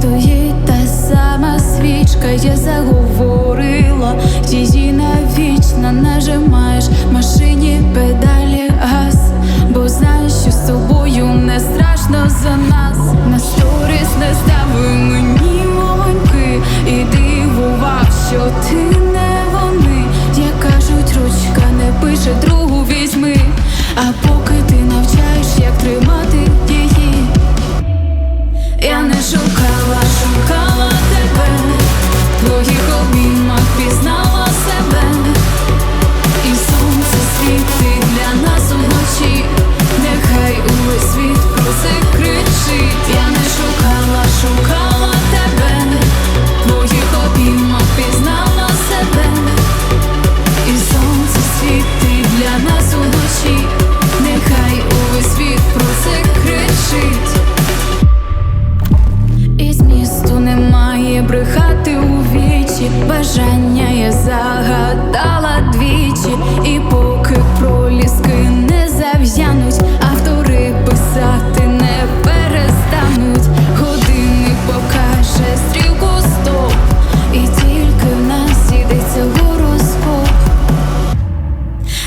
стоїть та сама свічка, я заговорила, її навічно нажимаєш машині педалі газ, бо знаєш, що з тобою не страшно за нас, на сторіс не страшно в пізнала бажання я загадала двічі, і поки проліски не зав'януть, автори писати не перестануть. Годинник покаже стрілку стоп, і тільки в нас ідеться гороскоп.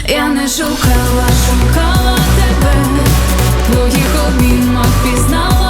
Я не шукала, шукала тебе, твоїх обіймах пізнала